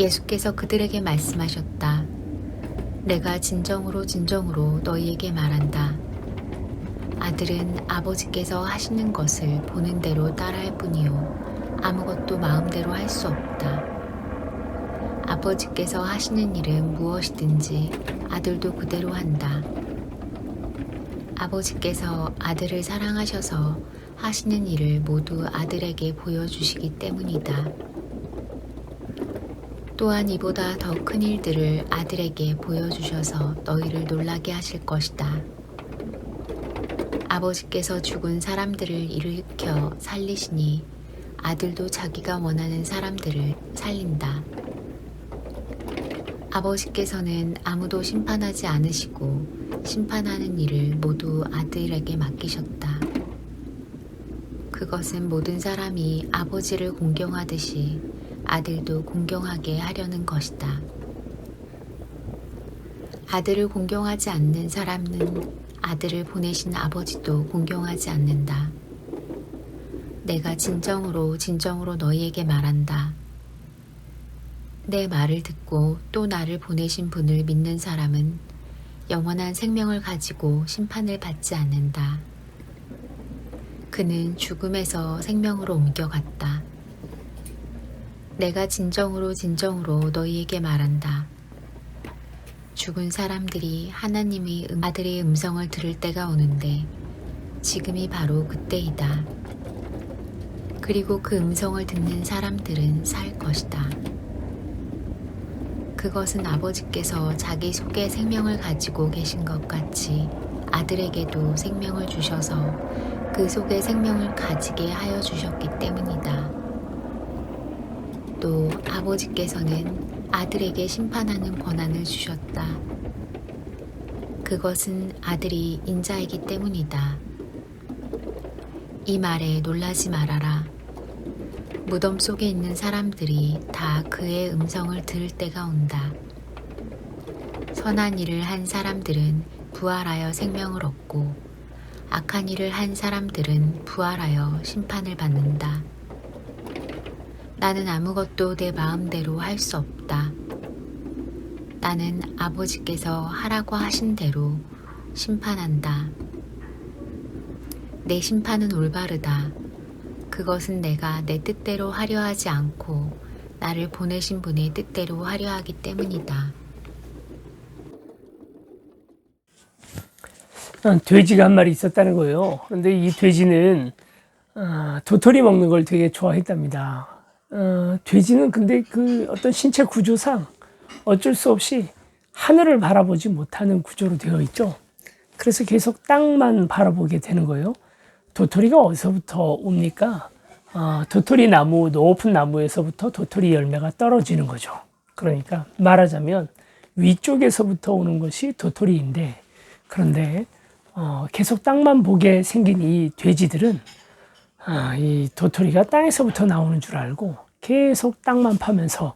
예수께서 그들에게 말씀하셨다. 내가 진정으로 진정으로 너희에게 말한다. 아들은 아버지께서 하시는 것을 보는 대로 따라할 뿐이요. 아무것도 마음대로 할 수 없다. 아버지께서 하시는 일은 무엇이든지 아들도 그대로 한다. 아버지께서 아들을 사랑하셔서 하시는 일을 모두 아들에게 보여주시기 때문이다. 또한 이보다 더 큰 일들을 아들에게 보여주셔서 너희를 놀라게 하실 것이다. 아버지께서 죽은 사람들을 일으켜 살리시니 아들도 자기가 원하는 사람들을 살린다. 아버지께서는 아무도 심판하지 않으시고 심판하는 일을 모두 아들에게 맡기셨다. 그것은 모든 사람이 아버지를 공경하듯이 아들도 공경하게 하려는 것이다. 아들을 공경하지 않는 사람은 아들을 보내신 아버지도 공경하지 않는다. 내가 진정으로 진정으로 너희에게 말한다. 내 말을 듣고 또 나를 보내신 분을 믿는 사람은 영원한 생명을 가지고 심판을 받지 않는다. 그는 죽음에서 생명으로 옮겨갔다. 내가 진정으로 진정으로 너희에게 말한다. 죽은 사람들이 하나님의 음- 아들의 음성을 들을 때가 오는데 지금이 바로 그때이다. 그리고 그 음성을 듣는 사람들은 살 것이다. 그것은 아버지께서 자기 속에 생명을 가지고 계신 것 같이 아들에게도 생명을 주셔서 그 속에 생명을 가지게 하여 주셨기 때문이다. 또 아버지께서는 아들에게 심판하는 권한을 주셨다. 그것은 아들이 인자이기 때문이다. 이 말에 놀라지 말아라. 무덤 속에 있는 사람들이 다 그의 음성을 들을 때가 온다. 선한 일을 한 사람들은 부활하여 생명을 얻고 악한 일을 한 사람들은 부활하여 심판을 받는다. 나는 아무것도 내 마음대로 할 수 없다. 나는 아버지께서 하라고 하신 대로 심판한다. 내 심판은 올바르다. 그것은 내가 내 뜻대로 하려 하지 않고 나를 보내신 분의 뜻대로 하려 하기 때문이다. 어, 돼지가 한 마리 있었다는 거예요. 그런데 이 돼지는 어, 도토리 먹는 걸 되게 좋아했답니다. 어, 돼지는 근데 그 어떤 신체 구조상 어쩔 수 없이 하늘을 바라보지 못하는 구조로 되어 있죠. 그래서 계속 땅만 바라보게 되는 거예요. 도토리가 어디서부터 옵니까? 어, 도토리 나무, 높은 나무에서부터 도토리 열매가 떨어지는 거죠. 그러니까 말하자면 위쪽에서부터 오는 것이 도토리인데, 그런데 어, 계속 땅만 보게 생긴 이 돼지들은 아, 이 도토리가 땅에서부터 나오는 줄 알고 계속 땅만 파면서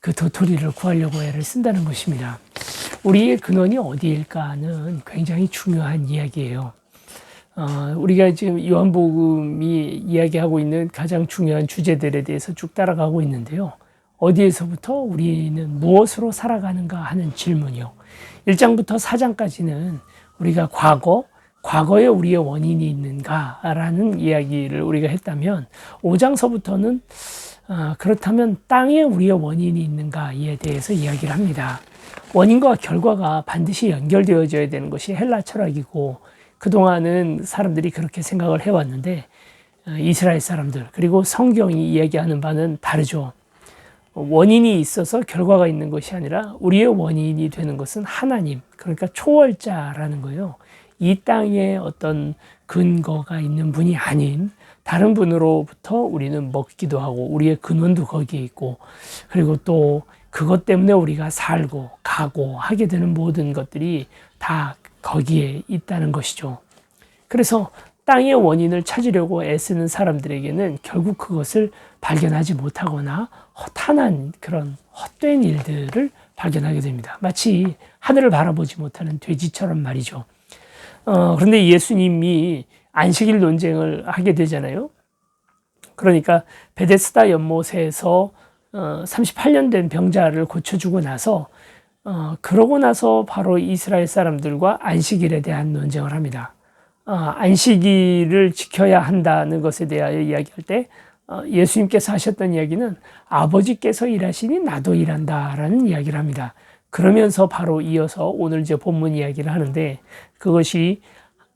그 도토리를 구하려고 애를 쓴다는 것입니다. 우리의 근원이 어디일까는 굉장히 중요한 이야기예요. 어, 우리가 지금 요한복음이 이야기하고 있는 가장 중요한 주제들에 대해서 쭉 따라가고 있는데요. 어디에서부터 우리는 무엇으로 살아가는가 하는 질문이요. 1장부터 4장까지는 우리가 과거, 과거에 우리의 원인이 있는가라는 이야기를 우리가 했다면 5장서부터는 어, 그렇다면 땅에 우리의 원인이 있는가에 대해서 이야기를 합니다. 원인과 결과가 반드시 연결되어져야 되는 것이 헬라 철학이고 그동안은 사람들이 그렇게 생각을 해왔는데 어, 이스라엘 사람들 그리고 성경이 이야기하는 바는 다르죠. 원인이 있어서 결과가 있는 것이 아니라 우리의 원인이 되는 것은 하나님, 그러니까 초월자라는 거예요. 이 땅에 어떤 근거가 있는 분이 아닌 다른 분으로부터 우리는 먹기도 하고 우리의 근원도 거기에 있고 그리고 또 그것 때문에 우리가 살고 가고 하게 되는 모든 것들이 다 거기에 있다는 것이죠. 그래서 땅의 원인을 찾으려고 애쓰는 사람들에게는 결국 그것을 발견하지 못하거나 허탄한 그런 헛된 일들을 발견하게 됩니다. 마치 하늘을 바라보지 못하는 돼지처럼 말이죠. 어, 그런데 예수님이 안식일 논쟁을 하게 되잖아요. 그러니까 베데스다 연못에서 어, 38년 된 병자를 고쳐주고 나서 어, 그러고 나서 바로 이스라엘 사람들과 안식일에 대한 논쟁을 합니다. 어, 안식일을 지켜야 한다는 것에 대하여 이야기할 때 어, 예수님께서 하셨던 이야기는 아버지께서 일하시니 나도 일한다라는 이야기를 합니다. 그러면서 바로 이어서 오늘 이제 본문 이야기를 하는데 그것이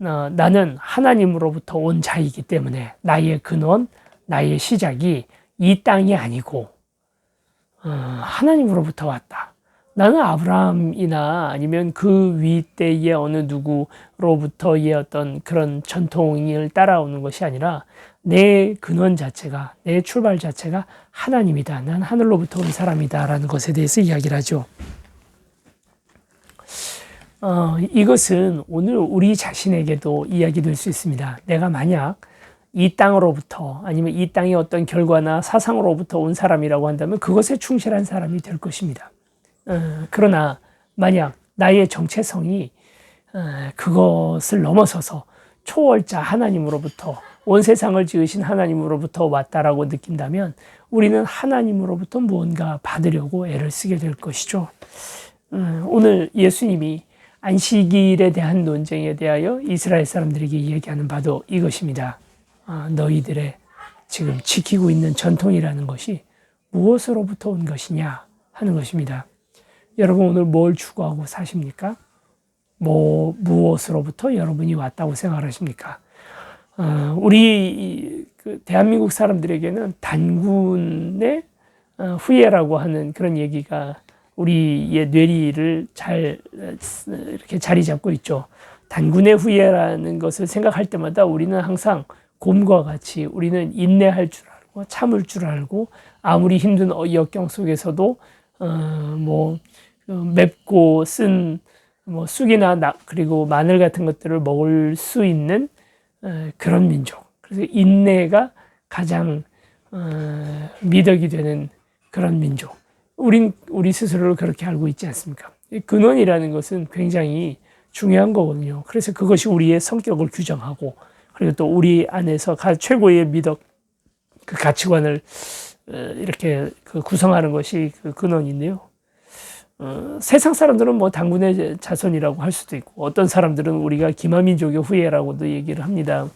어, 나는 하나님으로부터 온 자이기 때문에 나의 근원, 나의 시작이 이 땅이 아니고 어, 하나님으로부터 왔다. 나는 아브라함이나 아니면 그 윗대의 어느 누구로부터의 어떤 그런 전통을 따라오는 것이 아니라 내 근원 자체가, 내 출발 자체가 하나님이다. 난 하늘로부터 온 사람이다라는 것에 대해서 이야기를 하죠. 어, 이것은 오늘 우리 자신에게도 이야기될 수 있습니다. 내가 만약 이 땅으로부터 아니면 이 땅의 어떤 결과나 사상으로부터 온 사람이라고 한다면 그것에 충실한 사람이 될 것입니다. 어, 그러나 만약 나의 정체성이 어, 그것을 넘어서서 초월자 하나님으로부터 온 세상을 지으신 하나님으로부터 왔다라고 느낀다면 우리는 하나님으로부터 무언가 받으려고 애를 쓰게 될 것이죠. 음, 오늘 예수님이 안식일에 대한 논쟁에 대하여 이스라엘 사람들에게 이야기하는 바도 이것입니다. 아, 너희들의 지금 지키고 있는 전통이라는 것이 무엇으로부터 온 것이냐 하는 것입니다. 여러분 오늘 뭘 추구하고 사십니까? 뭐 무엇으로부터 여러분이 왔다고 생각하십니까? 어, 우리 그 대한민국 사람들에게는 단군의 어, 후예라고 하는 그런 얘기가 우리의 뇌리를 잘 이렇게 자리 잡고 있죠. 단군의 후예라는 것을 생각할 때마다 우리는 항상 곰과 같이 우리는 인내할 줄 알고 참을 줄 알고 아무리 힘든 역경 속에서도 어뭐 맵고 쓴 뭐 쑥이나 낙 그리고 마늘 같은 것들을 먹을 수 있는 어, 그런 민족. 그래서 인내가 가장 어, 미덕이 되는 그런 민족. 우린 우리 스스로를 그렇게 알고 있지 않습니까? 근원이라는 것은 굉장히 중요한 거거든요. 그래서 그것이 우리의 성격을 규정하고 그리고 또 우리 안에서 가 최고의 미덕 그 가치관을 어, 이렇게 그 구성하는 것이 그 근원인데요. 어, 세상 사람들은 뭐 당군의 자손이라고 할 수도 있고 어떤 사람들은 우리가 기마민족의 후예라고도 얘기를 합니다.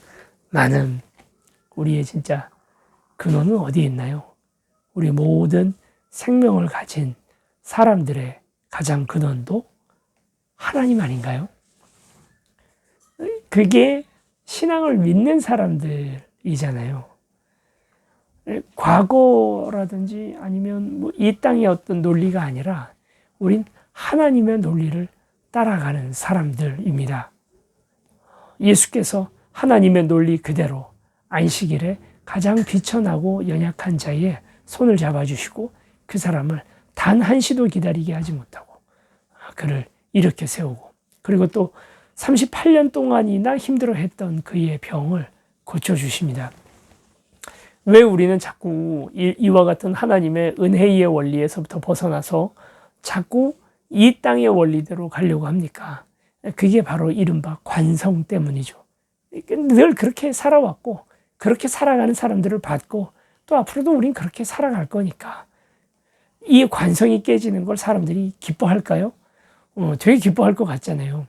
많은 우리의 진짜 근원은 어디에 있나요? 우리 모든 생명을 가진 사람들의 가장 근원도 하나님 아닌가요? 그게 신앙을 믿는 사람들이잖아요. 과거라든지 아니면 뭐 이 땅의 어떤 논리가 아니라 우린 하나님의 논리를 따라가는 사람들입니다. 예수께서 하나님의 논리 그대로 안식일에 가장 비천하고 연약한 자의 손을 잡아주시고 그 사람을 단 한시도 기다리게 하지 못하고 그를 일으켜 세우고 그리고 또 38년 동안이나 힘들어 했던 그의 병을 고쳐주십니다. 왜 우리는 자꾸 이와 같은 하나님의 은혜의 원리에서부터 벗어나서 자꾸 이 땅의 원리대로 가려고 합니까? 그게 바로 이른바 관성 때문이죠. 늘 그렇게 살아왔고, 그렇게 살아가는 사람들을 봤고, 또 앞으로도 우린 그렇게 살아갈 거니까. 이 관성이 깨지는 걸 사람들이 기뻐할까요? 어, 되게 기뻐할 것 같잖아요. 어,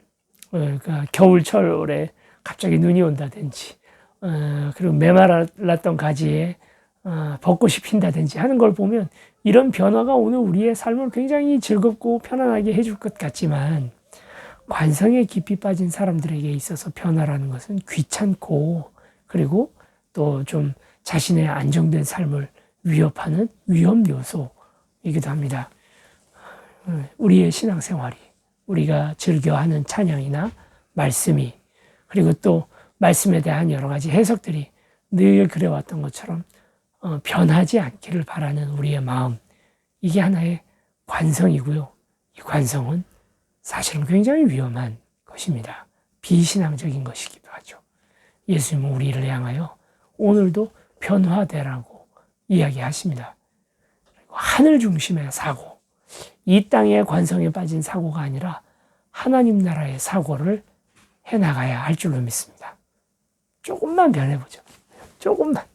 그러니까 겨울철에 갑자기 눈이 온다든지, 어, 그리고 메말랐던 가지에 어, 벚꽃이 핀다든지 하는 걸 보면 이런 변화가 오늘 우리의 삶을 굉장히 즐겁고 편안하게 해줄 것 같지만 관성에 깊이 빠진 사람들에게 있어서 변화라는 것은 귀찮고 그리고 또 좀 자신의 안정된 삶을 위협하는 위험 요소 이기도 합니다. 우리의 신앙생활이 우리가 즐겨하는 찬양이나 말씀이 그리고 또 말씀에 대한 여러 가지 해석들이 늘 그래왔던 것처럼 어, 변하지 않기를 바라는 우리의 마음. 이게 하나의 관성이고요. 이 관성은 사실은 굉장히 위험한 것입니다. 비신앙적인 것이기도 하죠. 예수님은 우리를 향하여 오늘도 변화되라고 이야기하십니다. 하늘 중심의 사고, 이 땅의 관성에 빠진 사고가 아니라 하나님 나라의 사고를 해 나가야 할 줄로 믿습니다. 조금만 변해보죠. 조금만.